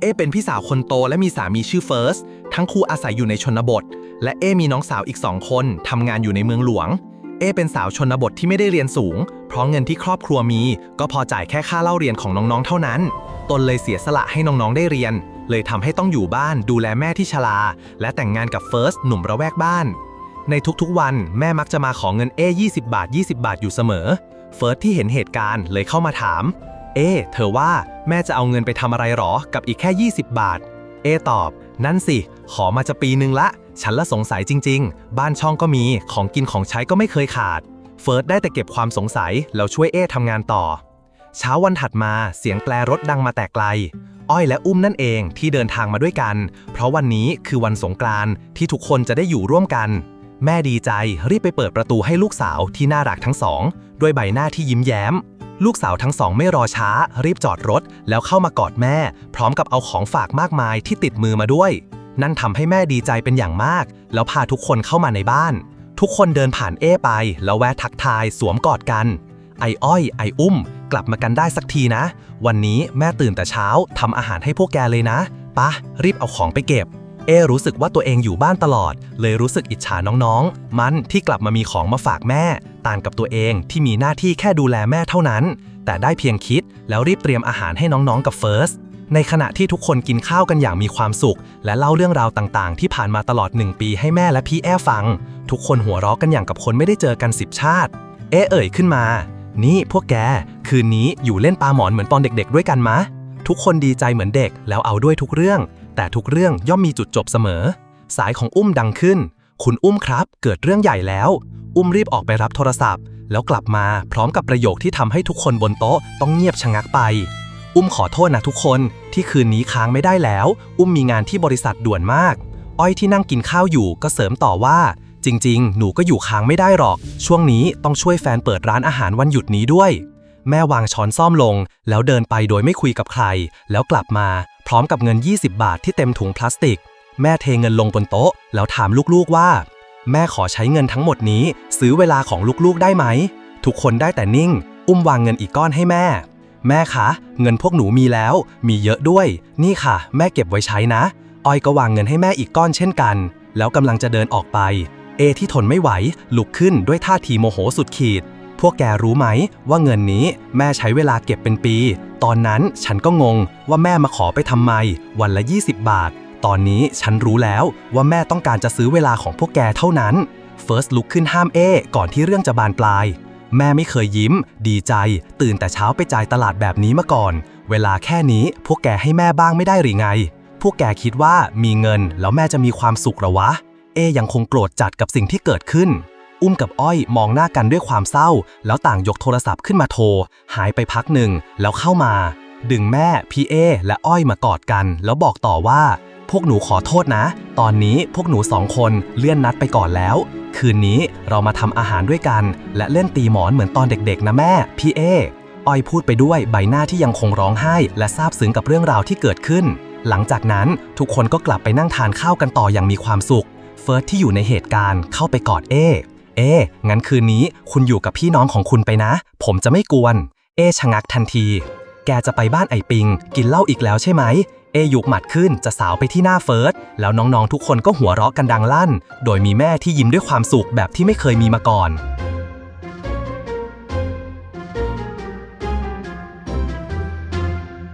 เอเป็นพี่สาวคนโตและมีสามีชื่อเฟิร์ส ทั้งคู่อาศัยอยู่ในชนบท และเอมีน้องสาวอีกสองคนทำงานอยู่ในเมืองหลวง เอเป็นสาวชนบทที่ไม่ได้เรียนสูง เพราะเงินที่ครอบครัวมี ก็พอจ่ายแค่ค่าเล่าเรียนของน้องๆเท่านั้น ตนเลยเสียสละให้น้องๆได้เรียน เลยทำให้ต้องอยู่บ้านดูแลแม่ที่ชรา และแต่งงานกับเฟิร์สหนุ่มระแวกบ้าน ในทุกๆวันแม่มักจะมาขอเงินเอ20 บาท 20 บาทอยู่เสมอ เฟิร์สที่เห็นเหตุการณ์เลยเข้ามาถาม เอ เธอว่าแม่จะเอาเงินไปทำอะไรหรอ กับอีกแค่ 20 บาท เอตอบ นั่นสิ ขอมาจะปีนึงละ ฉันละสงสัยจริง ๆ บ้านช่องก็มี ของกินของใช้ก็ไม่เคยขาด เฟิร์สได้แต่เก็บความสงสัย แล้วช่วยเอทำงานต่อ เช้าวันถัดมาเสียงแตรรถดังมาแต่ไกล อ้อยและอุ้มนั่นเองที่เดินทางมาด้วยกัน เพราะวันนี้คือวันสงกรานต์ที่ทุกคนจะได้อยู่ร่วมกัน แม่ดีใจรีบไปเปิดประตูให้ลูกสาวที่น่ารักทั้งสอง ด้วยใบหน้าที่ยิ้มแย้ม ลูกสาวทั้งสองไม่รอช้า รีบจอดรถ แล้วเข้ามากอดแม่ พร้อมกับเอาของฝากมากมายที่ติดมือมาด้วย นั่นทำให้แม่ดีใจเป็นอย่างมาก แล้วพาทุกคนเข้ามาในบ้าน ทุกคนเดินผ่านเอ้ไป แล้วแวะทักทายสวมกอดกัน ไอ้อ้อย ไอ้อุ้ม กลับมากันได้สักทีนะ วันนี้แม่ตื่นแต่เช้าทำอาหารให้พวกแกเลยนะปะรีบเอาของไปเก็บ เอรู้สึกว่าตัวเองอยู่บ้านตลอด เลยรู้สึกอิจฉาน้องๆ มันที่กลับมามีของมาฝากแม่ ต่างกับตัวเองที่มีหน้าที่แค่ดูแลแม่เท่านั้น แต่ได้เพียงคิดแล้วรีบเตรียมอาหารให้น้องๆกับเฟิร์สในขณะที่ทุกคนกินข้าวกันอย่างมีความสุข และเล่าเรื่องราวต่างๆ ที่ผ่านมาตลอดหนึ่งปีให้แม่และพี่แอฟัง ทุกคนหัวเราะกันอย่างกับคนไม่ได้เจอกันสิบชาติ เอเอ่ยขึ้นมา นี่พวกแก คืนนี้อยู่เล่นปลาหมอนเหมือนตอนเด็กๆ ด้วยกันมะ ทุกคนดีใจเหมือนเด็กแล้วเอาด้วยทุกเรื่อง แต่ทุกเรื่องย่อมมีจุดจบเสมอ สายของอุ้มดังขึ้น คุณอุ้มครับ เกิดเรื่องใหญ่แล้ว อุ้มรีบออกไปรับโทรศัพท์ แล้วกลับมาพร้อมกับประโยคที่ทำให้ทุกคนบนโต๊ะต้องเงียบชะงักไป อุ้มขอโทษนะทุกคนที่คืนนี้ค้างไม่ได้แล้ว อุ้มมีงานที่บริษัทด่วนมาก อ้อยที่นั่งกินข้าวอยู่ก็เสริมต่อว่า จริง ๆ หนูก็อยู่ค้างไม่ได้หรอก ช่วงนี้ต้องช่วยแฟนเปิดร้านอาหารวันหยุดนี้ด้วยแม่วางช้อนซ่อมลง แล้วเดินไปโดยไม่คุยกับใคร แล้วกลับมา พร้อมกับเงิน 20 บาทที่เต็มถุงพลาสติก แม่เทเงินลงบนโต๊ะ แล้วถามลูกๆว่า แม่ขอใช้เงินทั้งหมดนี้ ซื้อเวลาของลูกๆได้ไหม ทุกคนได้แต่นิ่ง อุ้มวางเงินอีกก้อนให้แม่ แม่คะ เงินพวกหนูมีแล้ว มีเยอะด้วย นี่ค่ะ แม่เก็บไว้ใช้นะอ้อยก็วางเงินให้แม่อีกก้อนเช่นกัน แล้วกำลังจะเดินออกไป เอที่ทนไม่ไหวลุกขึ้นด้วยท่าทีโมโหสุดขีด พวกแกรู้ไหมว่าเงินนี้แม่ใช้เวลาเก็บเป็นปี ตอนนั้นฉันก็งงว่าแม่มาขอไปทำไม วันละ 20 บาท ตอนนี้ฉันรู้แล้วว่าแม่ต้องการจะซื้อเวลาของพวกแกเท่านั้น เฟิร์สลุกขึ้นห้ามเอก่อนที่เรื่องจะบานปลาย แม่ไม่เคยยิ้ม ดีใจ ตื่นแต่เช้าไปจ่ายตลาดแบบนี้มาก่อน เวลาแค่นี้พวกแกให้แม่บ้างไม่ได้หรือไง พวกแกคิดว่ามีเงินแล้วแม่จะมีความสุขหรอวะ เอยังคงโกรธจัดกับสิ่งที่เกิดขึ้น อุ้มกับอ้อยมองหน้ากันด้วยความเศร้า แล้วต่างยกโทรศัพท์ขึ้นมาโทร หายไปพักหนึ่งแล้วเข้ามา ดึงแม่พี่เอและอ้อยมากอดกัน แล้วบอกต่อว่า พวกหนูขอโทษนะ ตอนนี้พวกหนูสองคนเลื่อนนัดไปก่อนแล้ว คืนนี้เรามาทำอาหารด้วยกัน และเล่นตีหมอนเหมือนตอนเด็กๆ นะแม่พี่เออ้อยพูดไปด้วยใบหน้าที่ยังคงร้องไห้ และซาบซึ้งกับเรื่องราวที่เกิดขึ้น หลังจากนั้นทุกคนก็กลับไปนั่งทานข้าวกันต่ออย่างมีความสุข เฟิร์สที่อยู่ในเหตุการณ์เข้าไปกอดเอ เอ งั้นคืนนี้คุณอยู่กับพี่น้องของคุณไปนะ ผมจะไม่กวน เอชะงักทันที แกจะไปบ้านไอปิง กินเหล้าอีกแล้วใช่ไหม เอยุกหมัดขึ้นจะสาวไปที่หน้าเฟิร์ส แล้วน้องๆทุกคนก็หัวเราะกันดังลั่น โดยมีแม่ที่ยิ้มด้วยความสุขแบบที่ไม่เคยมีมาก่อน